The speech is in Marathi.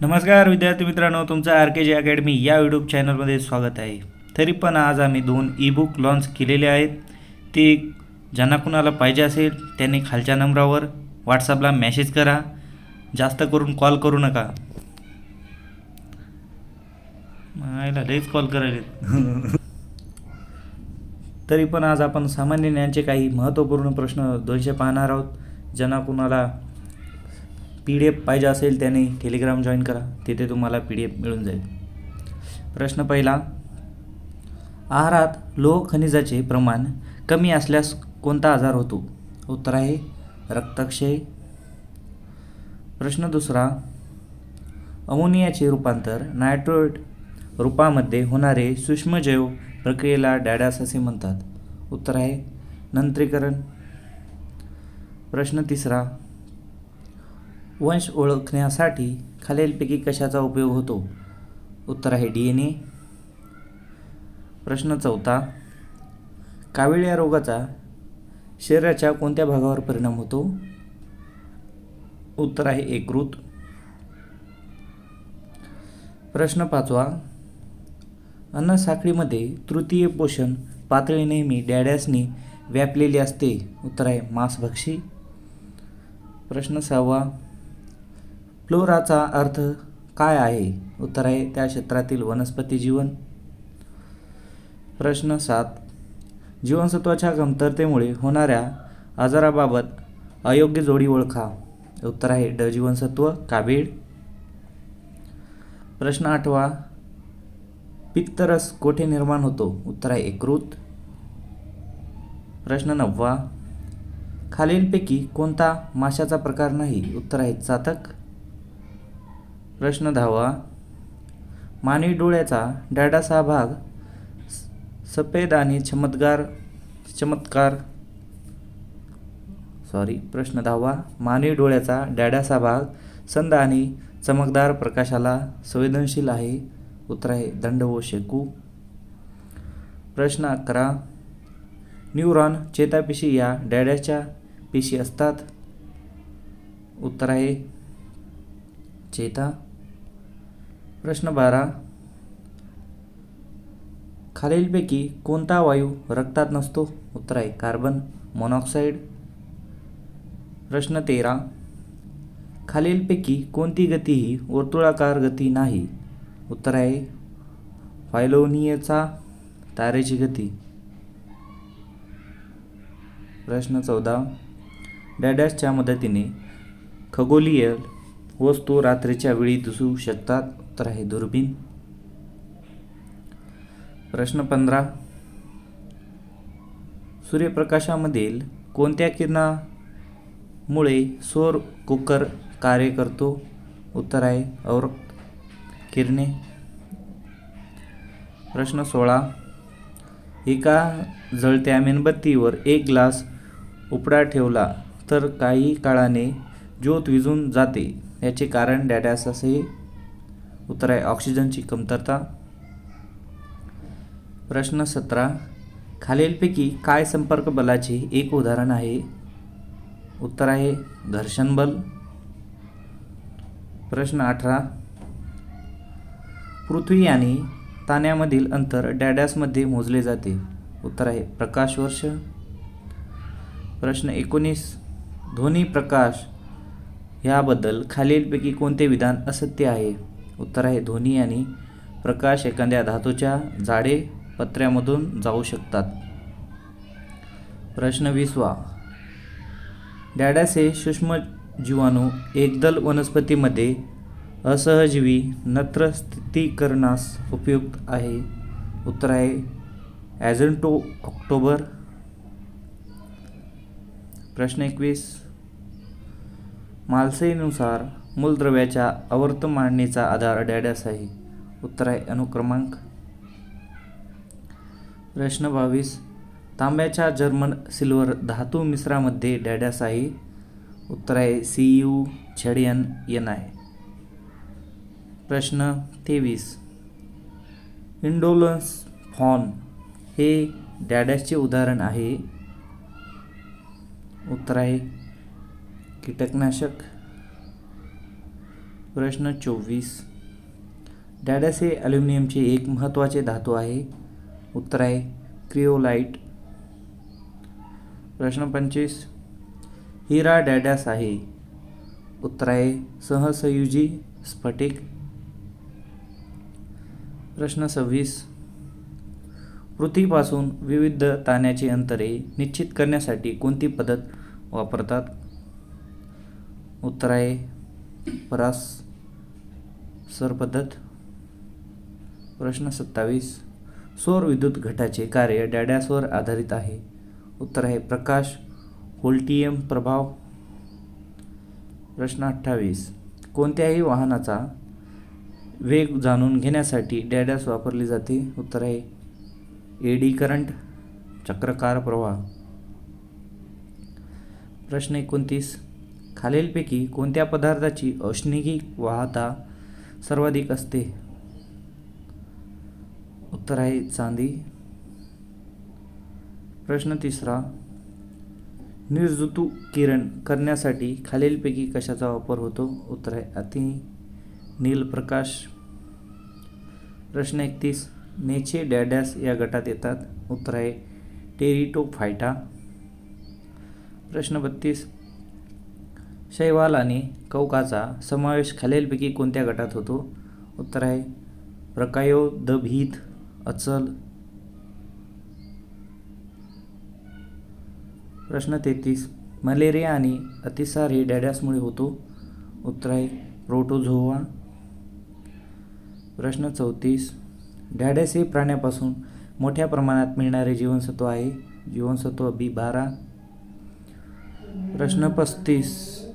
नमस्कार विद्यार्थी मित्रांनो तुमचं आर के जी अकॅडमी या यूट्यूब चॅनलमध्ये स्वागत आहे. तरी पण आज आम्ही दोन ई बुक लॉन्च केलेले आहेत. ते ज्यांना कुणाला पाहिजे असेल त्यांनी खालच्या नंबरावर व्हॉट्सअपला मेसेज करा. जास्त करून कॉल करू नका. मायला लईच कॉल करायले तरी पण आज आपण सामान्य ज्ञानचे काही महत्त्वपूर्ण प्रश्न दोनशे पाहणार आहोत. ज्यांना कुणाला पी डी एफ पाहिजे असेल त्याने टेलिग्राम जॉईन करा. तिथे तुम्हाला पी डी एफ मिळून जाईल. प्रश्न पहिला आहारात लोह खनिजाचे प्रमाण कमी असल्यास कोणता आजार होतो? उत्तर आहे रक्तक्षय. प्रश्न दुसरा अमोनियाचे रूपांतर नायट्रोट रूपामध्ये होणारे सूक्ष्मजैव प्रक्रियेला डॅडॅस असे म्हणतात. उत्तर आहे नंत्रीकरण. प्रश्न तिसरा वंश ओळखण्यासाठी खालीलपैकी कशाचा उपयोग होतो? उत्तर आहे डी एन ए प्रश्न चौथा. काविळ रोगाचा शरीराच्या कोणत्या भागावर परिणाम होतो? उत्तर आहे एकृत प्रश्न पाचवा. अन्नसाखळीमध्ये तृतीय पोषण पातळी नेहमी डॅड्यासनी व्यापलेली असते. उत्तर आहे मांसभक्षी. प्रश्न सहावा. फ्लोराचा अर्थ काय आहे? उत्तर आहे त्या क्षेत्रातील वनस्पती जीवन. प्रश्न सात. जीवनसत्वाच्या कमतरतेमुळे होणाऱ्या आजाराबाबत अयोग्य जोडी ओळखा. उत्तर आहे ड जीवनसत्व काबीड प्रश्न आठवा. पित्तरस कोठे निर्माण होतो? उत्तर आहे एकरूत. प्रश्न नववा. खालीलपैकी कोणता माशाचा प्रकार नाही? उत्तर आहे चातक. प्रश्न दहावा मानवी डोळ्याचा डॅडाचा भाग स- सफेद आणि चमत्कार चमत्कार. सॉरी प्रश्न दहावा मानवी डोळ्याचा डॅडाचा भाग संद आणि चमकदार प्रकाशाला संवेदनशील आहे. उत्तर आहे दंड व शेकू. प्रश्न अकरा. न्यूरॉन चेतापेशी या डॅड्याच्या पेशी असतात. उत्तर आहे चेता. प्रश्न बारा. खालीलपैकी कोणता वायू रक्तात नसतो? उत्तर आहे कार्बन मोनॉक्साईड. प्रश्न तेरा. खालीलपैकी कोणती गती ही वर्तुळाकार गती नाही? उत्तर आहे फायलोनियचा तारेची गती. प्रश्न चौदा. डॅडॅसच्या मदतीने खगोलीय वस्तू रात्रीच्या वेळी दिसू शकतात? उत्तर आहे दुर्बीण प्रश्न पंधरा. सूर्यप्रकाशामधील कोणत्या किरणामुळे सौर कुकर कार्य करतो? उत्तर आहे और किरणे. प्रश्न सोळा. एका जळत्या मेणबत्तीवर एक ग्लास उपडा ठेवला तर काही काळाने ज्योत विझून जाते. याचे कारण डॅडॅस असे उत्तर आहे ऑक्सिजनची कमतरता. प्रश्न सतरा खालीलपैकी काय संपर्क बलाचे एक उदाहरण आहे? उत्तर आहे घर्षण बल. प्रश्न अठरा पृथ्वी आणि ताण्यामधील अंतर डॅडॅसमध्ये मोजले जाते. उत्तर आहे प्रकाश वर्ष. प्रश्न एकोणीस ध्वनी प्रकाश ह्याबद्दल खालीलपैकी कोणते विधान असत्य आहे? उत्तर आहे ध्वनी आणि प्रकाश एखाद्या धातूच्या जाडे पत्र्यामधून जाऊ शकतात. प्रश्न विसवा डॅडॅस हे सूक्ष्म जीवाणू एकदल वनस्पतीमध्ये असहजीवी नत्र स्थितीकरणास उपयुक्त आहे. उत्तर आहे ॲझंटो ऑक्टोबर. प्रश्न एकवीस. मालसेनुसार मूलद्रव्याच्या आवर्त मांडणीचा आधार डॅडॅस आहे उत्तर आहे अनुक्रमांक. प्रश्न बावीस. तांब्याच्या जर्मन सिल्वर धातू मिश्रामध्ये डॅडॅस आहे उत्तर आहे C U Z N N आहे प्रश्न तेवीस. इंडोलन्स फॉन हे डॅडॅसचे उदाहरण आहे. उत्तर आहे कीटकनाशक. प्रश्न चोवीस. डॅडॅस हे ॲल्युमिनियमचे एक महत्त्वाचे धातू आहे. उत्तर आहे क्रिओलाइट. प्रश्न पंचवीस. हिरा डॅडॅस आहे. उत्तर आहे सहसंयुजी स्फटिक. प्रश्न सव्वीस. पृथ्वीपासून विविध ताण्याची अंतरे निश्चित करण्यासाठी कोणती पद्धत वापरतात? उत्तर आहे परास. सर पद्धत? प्रश्न सत्तावीस. सौर विद्युत घटाचे कार्य डॅडॅसवर आधारित आहे. उत्तर आहे प्रकाश होल्टीयम प्रभाव. प्रश्न अठ्ठावीस. कोणत्याही वाहनाचा वेग जाणून घेण्यासाठी डॅडॅस वापरली जाते? उत्तर आहे एडी करंट चक्रकार प्रवाह. प्रश्न एकोणतीस. खालीलपैकी कोणत्या पदार्थाची औष्णिकी वाहता सर्वाधिक असते. उत्तर आहे चांदी. प्रश्न तिसरा निर्जुतू किरण करण्यासाठी खालीलपैकी कशाचा वापर होतो? उत्तर आहे अति नीलप्रकाश. प्रश्न एकतीस नेचे डॅडॅस या गटात येतात? उत्तर आहे टेरिटोफायटा. प्रश्न बत्तीस शैवाल आणि कवकाचा समावेश खालीलपैकी कोणत्या गटात होतो? उत्तर आहे प्रकायोदभीत अचल. प्रश्न तेहतीस मलेरिया आणि अतिसार हे डॅड्यासमुळे होतो. उत्तर आहे प्रोटोझोवा प्रश्न चौतीस डॅडेस हे प्राण्यापासून मोठ्या प्रमाणात मिळणारे जीवनसत्व आहे. जीवनसत्व बी बारा. प्रश्न पस्तीस